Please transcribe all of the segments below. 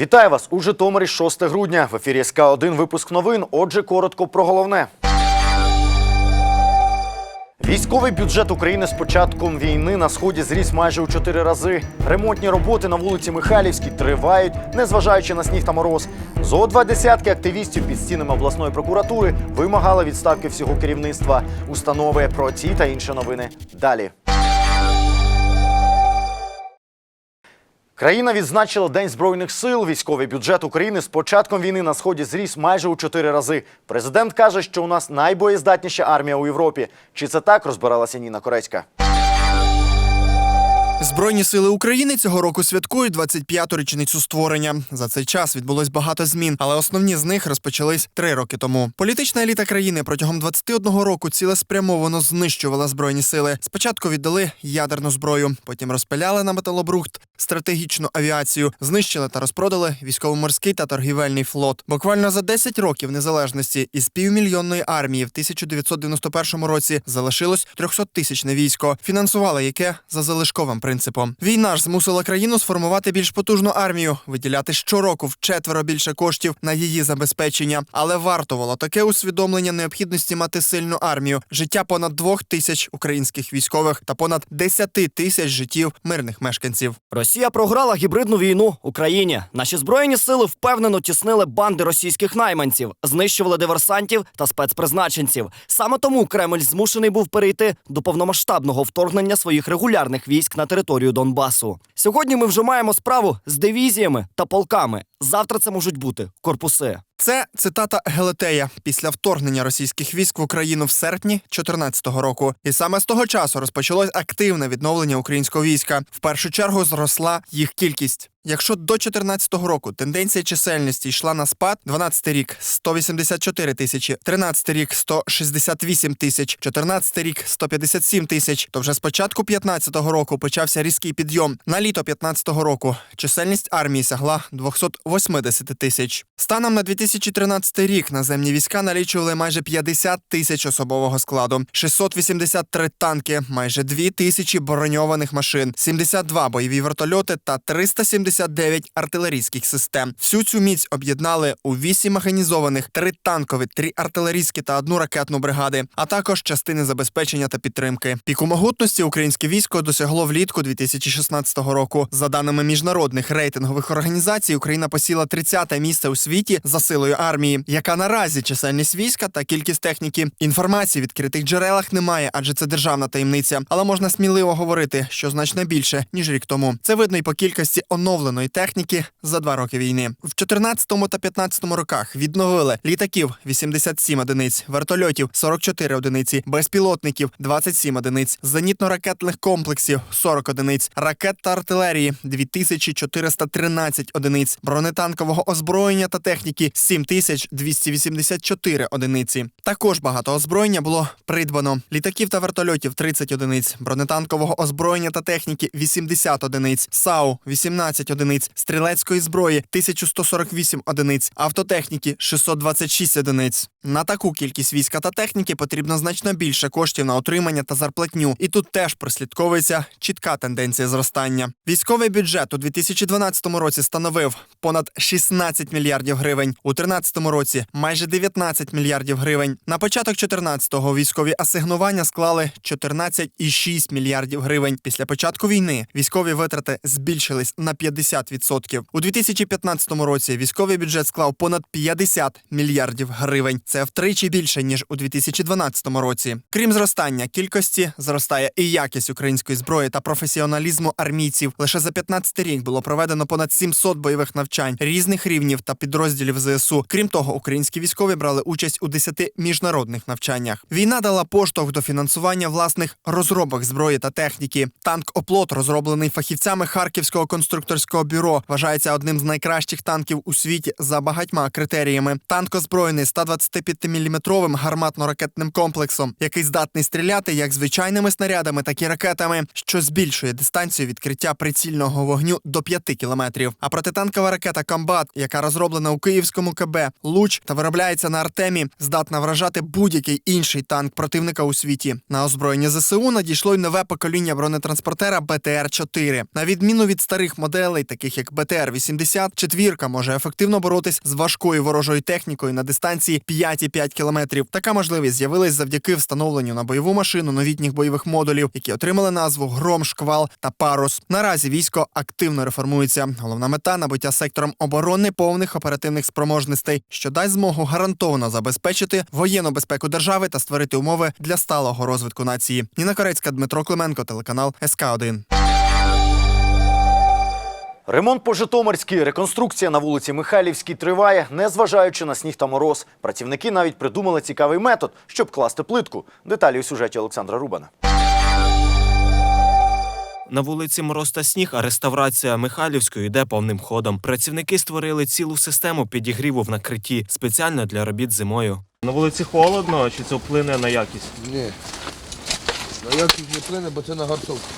Вітаю вас у Житомирі 6 грудня. В ефірі СК 1 випуск новин. Отже, коротко про головне. Військовий бюджет України з початком війни на сході зріс майже у чотири рази. Ремонтні роботи на вулиці Михайлівській тривають, незважаючи на сніг та мороз. Зо два десятки активістів під стінами обласної прокуратури вимагали відставки всього керівництва установи. Про ці та інші новини далі. Країна відзначила День збройних сил. Військовий бюджет України з початком війни на сході зріс майже у чотири рази. Президент каже, що у нас найбоєздатніша армія у Європі. Чи це так розбиралася Ніна Корецька? Збройні сили України цього року святкують 25-ту річницю створення. За цей час відбулось багато змін, але основні з них розпочались три роки тому. Політична еліта країни протягом 21 року цілеспрямовано знищувала збройні сили. Спочатку віддали ядерну зброю, потім розпиляли на металобрухт стратегічну авіацію, знищили та розпродали військово-морський та торгівельний флот. Буквально за 10 років незалежності із півмільйонної армії в 1991 році залишилось 300-тисячне військо, фінансували яке за залишковим принципом. Війна ж змусила країну сформувати більш потужну армію, виділяти щороку вчетверо більше коштів на її забезпечення. Але вартувало таке усвідомлення необхідності мати сильну армію, життя понад двох тисяч українських військових та понад 10 тисяч життів мирних мешканців. Росія програла гібридну війну Україні. Наші збройні сили впевнено тіснили банди російських найманців, знищували диверсантів та спецпризначенців. Саме тому Кремль змушений був перейти до повномасштабного вторгнення своїх регулярних військ на територію Донбасу. Сьогодні ми вже маємо справу з дивізіями та полками. Завтра це можуть бути корпуси. Це цитата Гелетея після вторгнення російських військ в Україну в серпні 2014 року. І саме з того часу розпочалось активне відновлення українського війська. В першу чергу зросла їх кількість. Якщо до 2014 року тенденція чисельності йшла на спад, 12 рік 184 тисячі, 13 рік 168 тисяч, 14 рік 157 тисяч, то вже з початку 2015 року почався різкий підйом. На літо 2015 року чисельність армії сягла 280 тисяч. Станом на 2013 рік наземні війська налічували майже 50 тисяч особового складу, 683 танки, майже 2 тисячі броньованих машин, 72 бойові вертольоти та 379 артилерійських систем. Всю цю міць об'єднали у 8 механізованих, 3 танкові, 3 артилерійські та одну ракетну бригади, а також частини забезпечення та підтримки. Піку могутності українське військо досягло влітку 2016 року. За даними міжнародних рейтингових організацій, Україна посіла 30-те місце у світі за силою армії, яка наразі чисельність війська та кількість техніки. Інформації в відкритих джерелах немає, адже це державна таємниця. Але можна сміливо говорити, що значно більше ніж рік тому. Це видно й по кількості оновленої техніки за два роки війни. В 14 та 15 роках відновили літаків 87 одиниць, вертольотів 44 одиниці, безпілотників 27 одиниць, зенітно-ракетних комплексів 40 одиниць, ракет та артилерії 2413 одиниць, бронетанкового озброєння та техніки 7284 одиниці. Також багато озброєння було придбано. Літаків та вертольотів 30 одиниць, бронетанкового озброєння та техніки 80 одиниць, САУ 18 одиниць, стрілецької зброї 1148 одиниць, автотехніки 626 одиниць. На таку кількість війська та техніки потрібно значно більше коштів на отримання та зарплатню. І тут теж прослідковується чітка тенденція зростання. Військовий бюджет у 2012 році становив понад 16 мільярдів гривень. У 2013 році майже 19 мільярдів гривень. На початок 2014-го військові асигнування склали 14,6 мільярдів гривень. Після початку війни військові витрати збільшились на 50%. У 2015 році військовий бюджет склав понад 50 мільярдів гривень. Це втричі більше ніж у 2012 році. Крім зростання кількості, зростає і якість української зброї та професіоналізму армійців. Лише за 15 рік було проведено понад 700 бойових навчань різних рівнів та підрозділів ЗСУ. Крім того, українські військові брали участь у 10 міжнародних навчаннях. Війна дала поштовх до фінансування власних розробок зброї та техніки. Танк Оплот, розроблений фахівцями Харківського конструкторського бюро, вважається одним з найкращих танків у світі за багатьма критеріями. Танк озброєний 125-мм гарматно-ракетним комплексом, який здатний стріляти як звичайними снарядами, так і ракетами, що збільшує дистанцію відкриття прицільного вогню до 5 кілометрів. А протитанкова ракета Комбат, яка розроблена у київському КБ Луч та виробляється на Артемі, здатна вражати будь-який інший танк противника у світі. На озброєння ЗСУ надійшло й нове покоління бронетранспортера БТР-4. На відміну від старих моделей. Моделей, таких як БТР-80, четвірка може ефективно боротись з важкою ворожою технікою на дистанції 5,5 кілометрів. Така можливість з'явилась завдяки встановленню на бойову машину новітніх бойових модулів, які отримали назву Гром, Шквал та Парус. Наразі військо активно реформується. Головна мета набуття сектором оборони повних оперативних спроможностей, що дасть змогу гарантовано забезпечити воєнну безпеку держави та створити умови для сталого розвитку нації. Ніна Корецька, Дмитро Клименко, телеканал СК 1 Ремонт по Житомирській, реконструкція на вулиці Михайлівській триває, незважаючи на сніг та мороз. Працівники навіть придумали цікавий метод, щоб класти плитку. Деталі у сюжеті Олександра Рубана. На вулиці Мороз та сніг, а реставрація Михайлівської йде повним ходом. Працівники створили цілу систему підігріву в накритті спеціально для робіт зимою. На вулиці холодно, чи це вплине на якість? Ні. На якість не плине, бо це на гарцовку.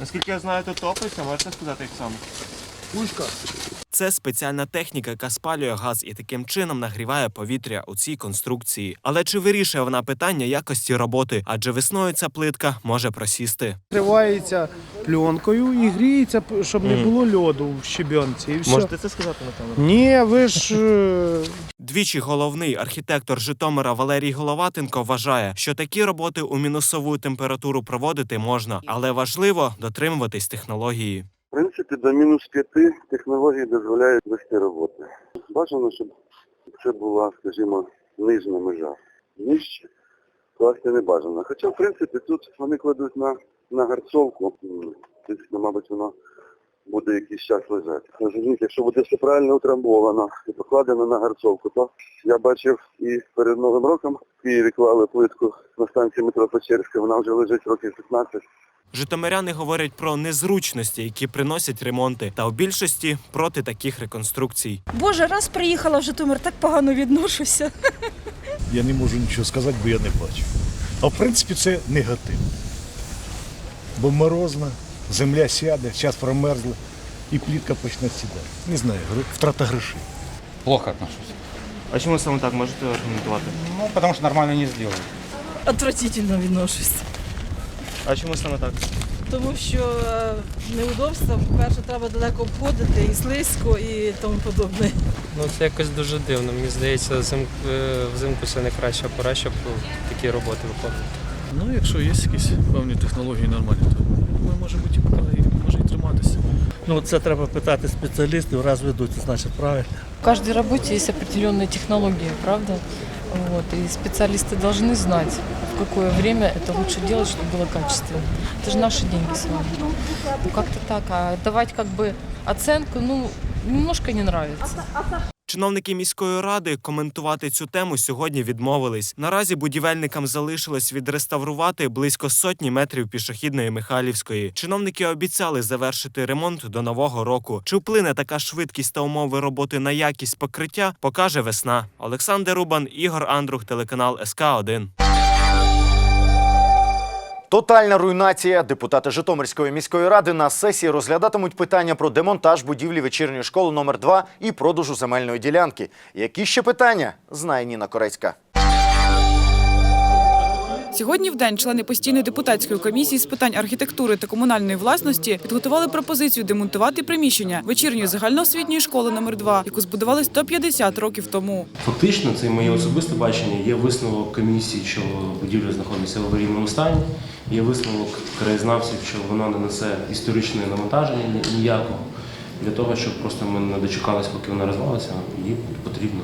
Наскільки я знаю, то топиться, можете сказати, як саме? Пушка. Це спеціальна техніка, яка спалює газ і таким чином нагріває повітря у цій конструкції. Але чи вирішує вона питання якості роботи? Адже весною ця плитка може просісти. Тривається пленкою і гріється, щоб не було льоду в щебенці. І все. Можете це сказати на камеру? Ні, ви ж е, Двічі головний архітектор Житомира Валерій Головатенко вважає, що такі роботи у мінусову температуру проводити можна, але важливо дотримуватись технології. В принципі, до мінус п'яти технології дозволяють вести роботи. Бажано, щоб це була, скажімо, нижня межа. Нижче класти не бажано. Хоча, в принципі, тут вони кладуть на, на гарцовку. Тобто, мабуть, воно буде якийсь час лежати. Розумієте, якщо буде все правильно утрамбовано і покладено на гарцовку, то я бачив і перед Новим роком в Києві клали плитку на станції метро Печерська, вона вже лежить років 15. Житомиряни говорять про незручності, які приносять ремонти, та у більшості проти таких реконструкцій. Боже, раз приїхала в Житомир, так погано відношуся. Я не можу нічого сказати, бо я не бачу. А в принципі це негатив. Бо морозно, земля сяде, зараз промерзла і плітка почне сідати. Не знаю, втрата грошей. Плохо отношусь. А чому саме так можете аргументувати? Ну, потому что нормально не сделали. Отвратительно відношусь. А чому саме так? Тому що е, неудобства, по-перше, треба далеко обходити, і слизько, і тому подобне. Ну це якось дуже дивно. Мені здається, взим- е, взимку це не краща пора, щоб такі роботи виконувати. Ну, якщо є якісь певні технології нормальні, то ми може бути і може і триматися. ну це треба питати спеціалістів, раз ведуть, значить правильно. В каждой работе есть определенные технологии, правда? Вот, и специалисты должны знать, в какое время это лучше делать, чтобы было качественно. Это же наши деньги с вами. Ну, как-то так. А давать как бы оценку, ну, немножко не нравится. Чиновники міської ради коментувати цю тему сьогодні відмовились. Наразі будівельникам залишилось відреставрувати близько сотні метрів пішохідної Михайлівської. Чиновники обіцяли завершити ремонт до нового року. Чи вплине така швидкість та умови роботи на якість покриття, покаже весна. Олександр Рубан, Ігор Андрух, телеканал СК 1 Тотальна руйнація. Депутати Житомирської міської ради на сесії розглядатимуть питання про демонтаж будівлі вечірньої школи номер 2 і продажу земельної ділянки. Які ще питання? Знає Ніна Корецька. Сьогодні в день члени постійної депутатської комісії з питань архітектури та комунальної власності підготували пропозицію демонтувати приміщення вечірньої загальноосвітньої школи номер 2 яку збудували 150 років тому. Фактично, це моє особисте бачення. Є висновок комісії, що будівля знаходиться в аварійному стані. Є висновок краєзнавців, що вона не несе історичної навантаження ніякого. Для того, щоб просто ми не дочекалися, поки вона розвалиться, її потрібно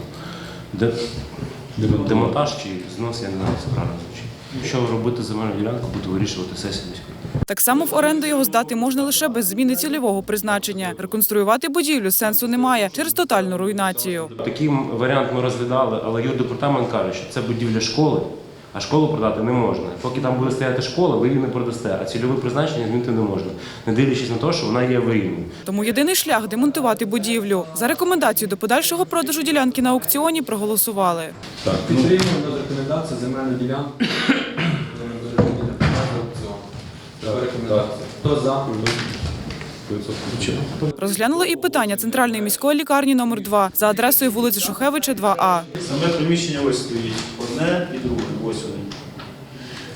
демонтаж чи знос, я не знаю, це правильно звучить. Що робити земельну ділянку, буде вирішувати сесія міської. Так само в оренду його здати можна лише без зміни цільового призначення. Реконструювати будівлю сенсу немає через тотальну руйнацію. Такий варіант ми розглядали, але юрдепартамент департамент каже, що це будівля школи, а школу продати не можна. Поки там буде стояти школа, ви її не продасте, а цільове призначення змінити не можна, не дивлячись на те, що вона є аварійною. Тому єдиний шлях демонтувати будівлю. За рекомендацію до подальшого продажу ділянки на аукціоні проголосували. Підтримуємо на рекомендацію земельну ділянку. Хто за? Розглянули і питання центральної міської лікарні номер 2 за адресою вулиці Шухевича, 2А. Саме приміщення ось стоїть. Одне і друге.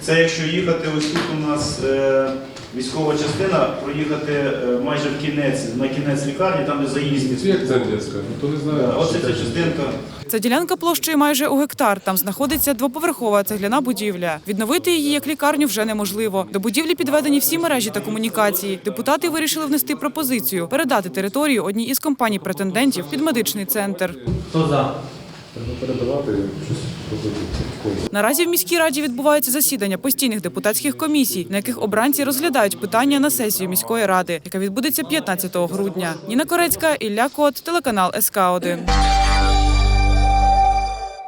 Ось. Це якщо їхати, ось тут у нас е, військова частина проїхати е, майже в кінець, на кінець лікарні, там де заїздів. Як це дітська? Ніхто не знає. Оце ця частинка. Ця ділянка площею майже у гектар. Там знаходиться двоповерхова цегляна будівля. Відновити її як лікарню вже неможливо. До будівлі підведені всі мережі та комунікації. Депутати вирішили внести пропозицію передати територію одній із компаній претендентів під медичний центр. Хто за? Наразі в міській раді відбувається засідання постійних депутатських комісій, на яких обранці розглядають питання на сесію міської ради, яка відбудеться 15 грудня. Ніна Корецька, Ілля Кот, телеканал СК 1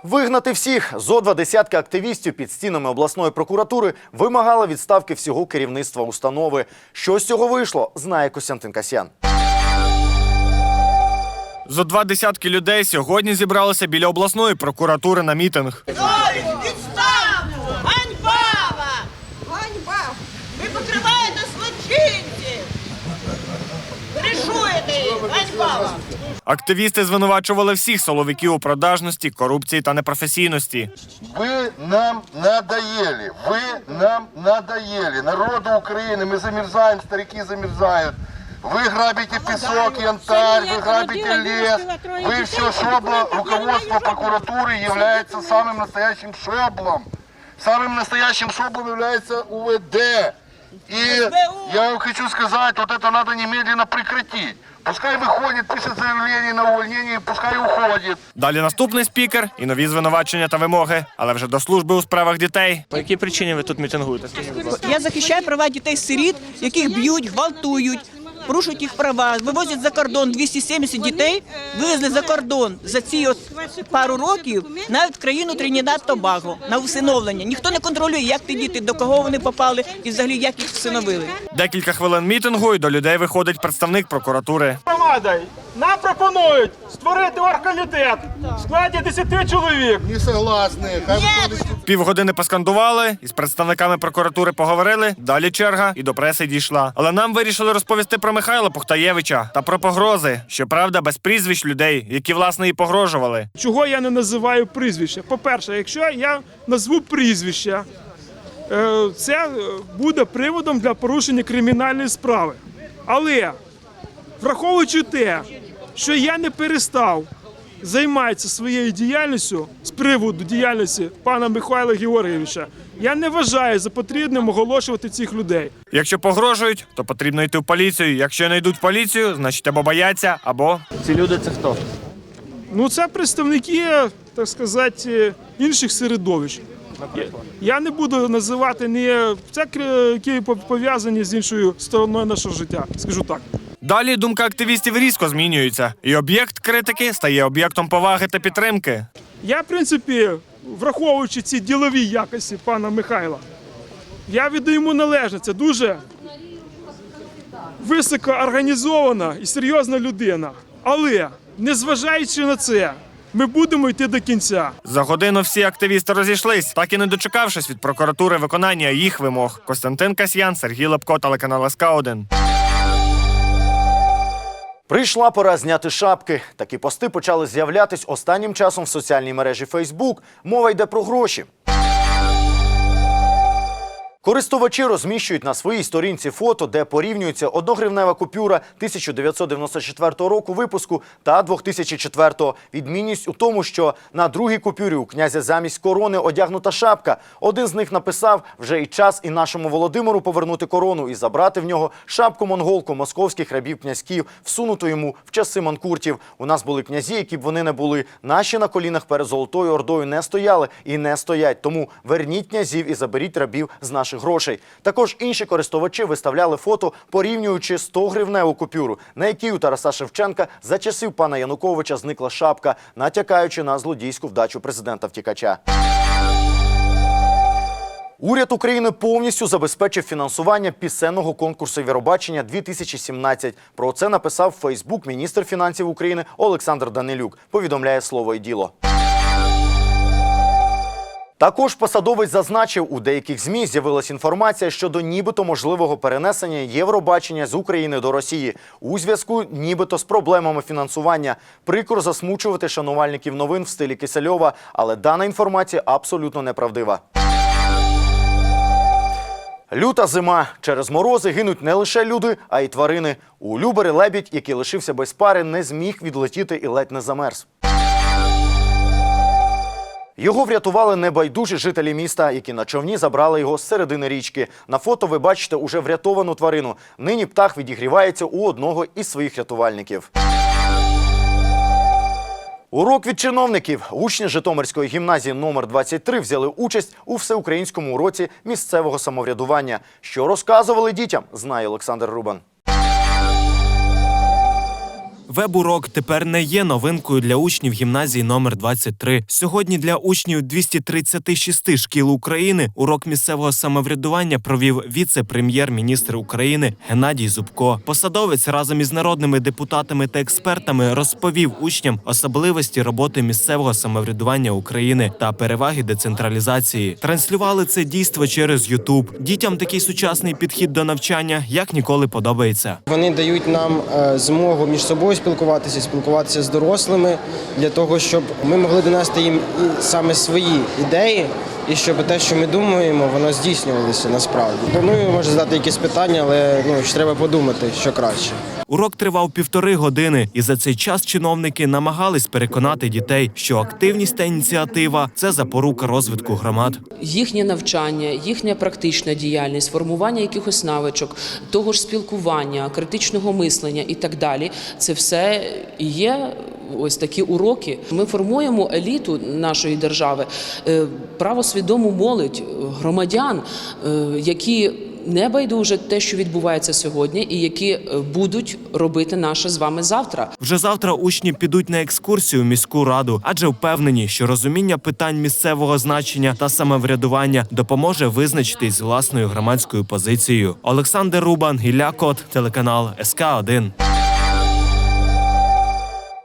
Вигнати всіх зо два десятки активістів під стінами обласної прокуратури вимагали відставки всього керівництва установи. Що з цього вийшло, знає Костянтин Касьян. Зо два десятки людей сьогодні зібралися біля обласної прокуратури на мітинг. Відставку! Ганьба! Ганьба! Ви покриваєте злочинців! Кришуєте їх! Ганьба вам! Активісти звинувачували всіх соловиків у продажності, корупції та непрофесійності. Вы нам надоели, вы нам надоели. Народу Украины, мы замерзаем, старики замерзают. Вы грабите песок, янтарь, вы грабите лес. Вы все шобло, руководство прокуратуры является самым настоящим шоблом. Самым настоящим шоблом является УВД. И я вам хочу сказать, вот это надо немедленно прекратить. Пускай выходит, пишет заявление на увольнение, пускай уходит. Далі наступний спікер і нові звинувачення та вимоги, але вже до служби у справах дітей. По якій причині ви тут мітингуєте? Скажіть, будь ласка. Я захищаю права дітей-сиріт, яких б'ють, гвалтують, порушують їх права, вивозять за кордон 270 дітей, вивезли за кордон за ці от пару років навіть в країну Тринідад Тобаго на всиновлення. Ніхто не контролює, як ті діти, до кого вони попали і взагалі як їх всиновили. Декілька хвилин мітингу і до людей виходить представник прокуратури. Громадою нам пропонують створити оргкомітет в складі 10 чоловік. Не согласны. Півгодини поскандували, із представниками прокуратури поговорили. Далі черга і до преси дійшла. Але нам вирішили розповісти про Михайла Пухтаєвича та про погрози. Щоправда, без прізвищ людей, які власне і погрожували. Чого я не називаю прізвище? По-перше, якщо я назву прізвище, е, це буде приводом для порушення кримінальної справи. Але враховуючи те, що я не перестав займатися своєю діяльністю з приводу діяльності пана Михайла Георгійовича, я не вважаю за потрібним оголошувати цих людей. Якщо погрожують, то потрібно йти в поліцію. Якщо не йдуть в поліцію, значить або бояться, або Ці люди це хто? Ну, це представники, так сказати, інших середовищ. Я, я не буду називати не це які пов'язані з іншою стороною нашого життя, скажу так. Далі думка активістів різко змінюється, і об'єкт критики стає об'єктом поваги та підтримки. Я, в принципі, враховуючи ці ділові якості пана Михайла, я віддаю йому належне. Це дуже високо організована і серйозна людина. Але, незважаючи на це, ми будемо йти до кінця. За годину всі активісти розійшлись, так і не дочекавшись від прокуратури виконання їх вимог. Костянтин Касьян, Сергій Лепко, телеканал СК 1 Прийшла пора зняти шапки. Такі пости почали з'являтись останнім часом в соціальній мережі Facebook. Мова йде про гроші. Користувачі розміщують на своїй сторінці фото, де порівнюється одногривнева купюра 1994 року випуску та 2004. Відмінність у тому, що на другій купюрі у князя замість корони одягнута шапка. Один з них написав: вже і час і нашому Володимиру повернути корону і забрати в нього шапку монголку московських рабів князьків, всунуту йому в часи манкуртів. У нас були князі, які б вони не були. Наші на колінах перед Золотою Ордою не стояли і не стоять. Тому верніть князів і заберіть рабів з наших грошей. Також інші користувачі виставляли фото, порівнюючи 100 гривневу купюру, на якій у Тараса Шевченка за часів пана Януковича зникла шапка, натякаючи на злодійську вдачу президента втікача. Уряд України повністю забезпечив фінансування пісенного конкурсу Віробачення 2017. Про це написав Фейсбук міністр фінансів України Олександр Данилюк. Повідомляє слово і діло. Також посадовець зазначив, у деяких ЗМІ з'явилася інформація щодо нібито можливого перенесення Євробачення з України до Росії у зв'язку нібито з проблемами фінансування. Прикро засмучувати шанувальників новин в стилі Кисельова, але дана інформація абсолютно неправдива. Люта зима. Через морози гинуть не лише люди, а й тварини. У Любери лебідь, який лишився без пари, не зміг відлетіти і ледь не замерз. Його врятували небайдужі жителі міста, які на човні забрали його з середини річки. На фото ви бачите уже врятовану тварину. Нині птах відігрівається у одного із своїх рятувальників. Урок від чиновників. Учні Житомирської гімназії номер 23 взяли участь у всеукраїнському уроці місцевого самоврядування. Що розказували дітям, знає Олександр Рубан. Веб-урок тепер не є новинкою для учнів гімназії номер 23. Сьогодні для учнів 236 шкіл України урок місцевого самоврядування провів віце-прем'єр-міністр України Геннадій Зубко. Посадовець разом із народними депутатами та експертами розповів учням особливості роботи місцевого самоврядування України та переваги децентралізації. Транслювали це дійство через Ютуб. Дітям такий сучасний підхід до навчання як ніколи подобається. Вони дають нам е, змогу між собою спілкуватися, спілкуватися з дорослими для того, щоб ми могли донести їм і саме свої ідеї, і щоб те, що ми думаємо, воно здійснювалося насправді. Планую, може задати якісь питання, але ну треба подумати, що краще. Урок тривав півтори години, і за цей час чиновники намагались переконати дітей, що активність та ініціатива це запорука розвитку громад. їхнє навчання, їхня практична діяльність, формування якихось навичок, того ж спілкування, критичного мислення і так далі. Це все є. Ось такі уроки. Ми формуємо еліту нашої держави, е, правосвідому молодь, громадян, е, які не байдуже те, що відбувається сьогодні, і які е, будуть робити наше з вами завтра. Вже завтра учні підуть на екскурсію в міську раду, адже впевнені, що розуміння питань місцевого значення та самоврядування допоможе визначитись з власною громадською позицією. Олександр Рубан, Ілля Кот, телеканал СК 1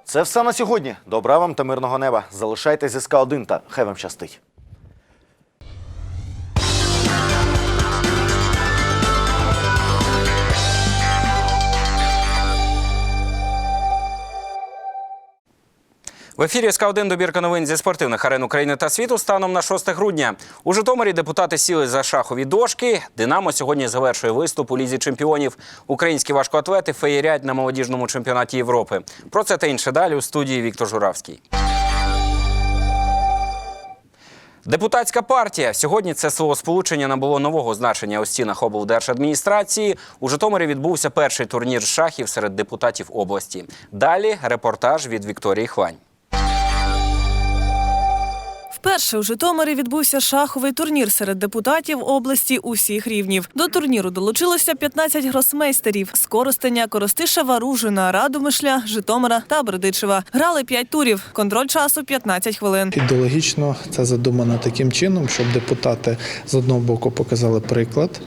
Це все на сьогодні. Добра вам та мирного неба. Залишайтесь зі СК 1 та хай вам щастить. В ефірі СК 1 добірка новин зі спортивних арен України та світу станом на 6 грудня. У Житомирі депутати сіли за шахові дошки. Динамо сьогодні завершує виступ у лізі чемпіонів. Українські важкоатлети феєрять на молодіжному чемпіонаті Європи. Про це та інше далі у студії Віктор Журавський. Депутатська партія сьогодні це словосполучення набуло нового значення у стінах облдержадміністрації. У Житомирі відбувся перший турнір шахів серед депутатів області. Далі репортаж від Вікторії Хвань. Вперше у Житомирі відбувся шаховий турнір серед депутатів області усіх рівнів. До турніру долучилося 15 гросмейстерів з Коростеня, Коростишева, Ружина, Радомишля, Житомира та Бердичева. Грали 5 турів. Контроль часу 15 хвилин. Ідеологічно це задумано таким чином, щоб депутати з одного боку показали приклад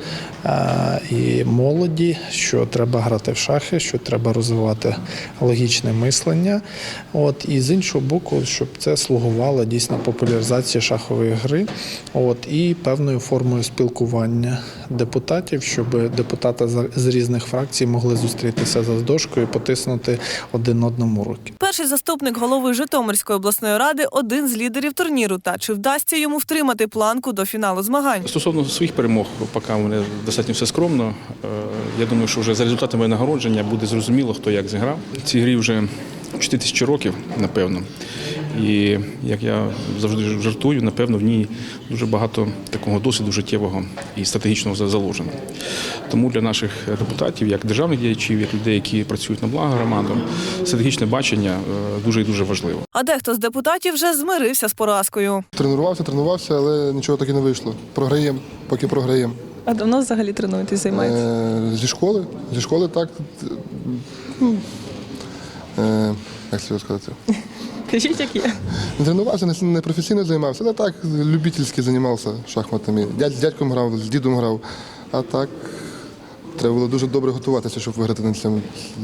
і молоді, що треба грати в шахи, що треба розвивати логічне мислення. От і з іншого боку, щоб це слугувало дійсно популяризації шахової гри, от і певною формою спілкування депутатів, щоб депутати з- різних фракцій могли зустрітися за дошкою і потиснути один одному руки. Перший заступник голови Житомирської обласної ради один з лідерів турніру. Та чи вдасться йому втримати планку до фіналу змагань? Стосовно своїх перемог, поки в мене достатньо все скромно. Е, Я думаю, що вже за результатами нагородження буде зрозуміло, хто як зіграв. Цій грі вже 4 тисячі років, напевно. І як я завжди жартую, напевно, в ній дуже багато такого досвіду життєвого і стратегічного за- заложено. Тому для наших депутатів, як державних діячів, як людей, які працюють на благо громадам, стратегічне бачення е, дуже і дуже важливо. А дехто з депутатів вже змирився з поразкою. Тренувався, тренувався, але нічого так і не вийшло. Програємо, поки програємо. А давно взагалі тренуєтесь, Е, зі школи, зі школи так. Е, як це сказати? Кажіть, як є. Тренувався, не, професійно займався, але так, любительськи займався шахматами. З дядьком грав, з дідом грав. А так Треба було дуже добре готуватися, щоб виграти на цьому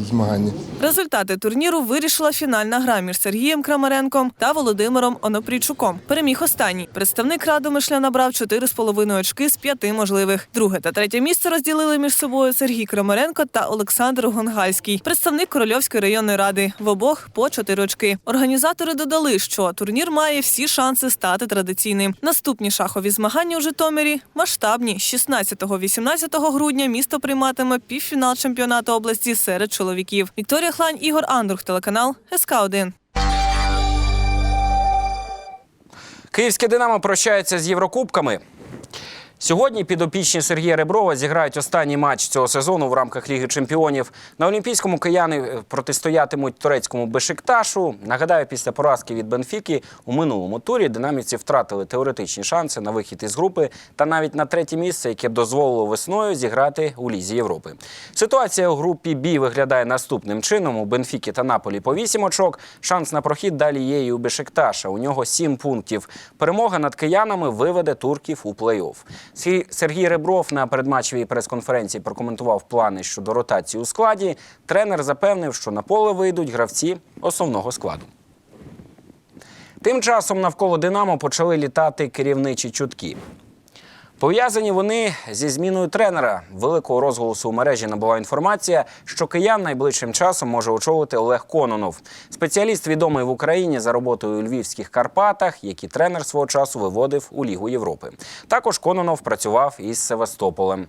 змаганні. Результати турніру вирішила фінальна гра між Сергієм Крамаренком та Володимиром Онопрійчуком. Переміг останній. Представник Радомишля набрав 4,5 очки з п'яти можливих. Друге та третє місце розділили між собою Сергій Крамаренко та Олександр Гонгальський, представник Корольовської районної ради. В обох по 4 очки. Організатори додали, що турнір має всі шанси стати традиційним. Наступні шахові змагання у Житомирі масштабні. 16-18 грудня місто прийматиме півфінал чемпіонату області серед чоловіків. Вікторія Хлань, Ігор Андрух, телеканал СК 1 Київське Динамо прощається з Єврокубками. Сьогодні підопічні Сергія Реброва зіграють останній матч цього сезону в рамках Ліги Чемпіонів. На Олімпійському кияни е, протистоятимуть турецькому Бешикташу. Нагадаю, після поразки від Бенфіки у минулому турі динамівці втратили теоретичні шанси на вихід із групи та навіть на третє місце, яке дозволило весною зіграти у Лізі Європи. Ситуація у групі Бі виглядає наступним чином: у Бенфіки та Наполі по 8 очок. Шанс на прохід далі є і у Бешикташа. У нього 7 пунктів. Перемога над киянами виведе турків у плей-офф. Сергій Ребров на передматчевій прес-конференції прокоментував плани щодо ротації у складі. Тренер запевнив, що на поле вийдуть гравці основного складу. Тим часом навколо Динамо почали літати керівничі чутки. Пов'язані вони зі зміною тренера. Великого розголосу у мережі набула інформація, що киян найближчим часом може очолити Олег Кононов. Спеціаліст відомий в Україні за роботою у львівських Карпатах, які тренер свого часу виводив у Лігу Європи. Також Кононов працював із Севастополем.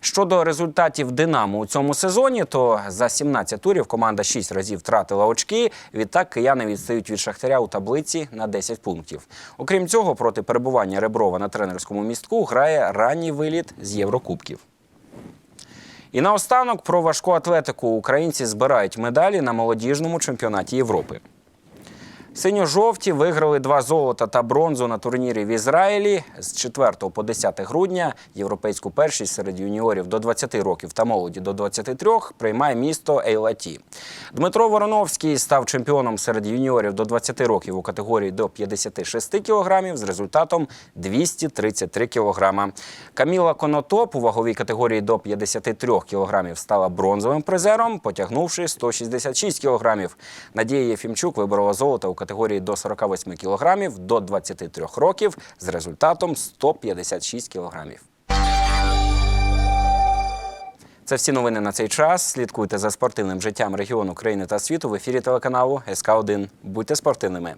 Щодо результатів Динамо у цьому сезоні, то за 17 турів команда 6 разів втратила очки. Відтак кияни відстають від Шахтаря у таблиці на 10 пунктів. Окрім цього, проти перебування Реброва на тренерському містку грає ранній виліт з Єврокубків. І наостанок про важку атлетику українці збирають медалі на молодіжному чемпіонаті Європи. Синьо-жовті виграли два золота та бронзу на турнірі в Ізраїлі з 4 по 10 грудня. Європейську першість серед юніорів до 20 років та молоді до 23 приймає місто Ейлаті. Дмитро Вороновський став чемпіоном серед юніорів до 20 років у категорії до 56 кілограмів з результатом 233 кілограма. Каміла Конотоп у ваговій категорії до 53 кілограмів стала бронзовим призером, потягнувши 166 кілограмів. Надія Єфімчук виборола золото у категорії до 48 кілограмів до 23 років з результатом 156 кілограмів. Це всі новини на цей час. Слідкуйте за спортивним життям регіону країни та світу в ефірі телеканалу СК 1 Будьте спортивними.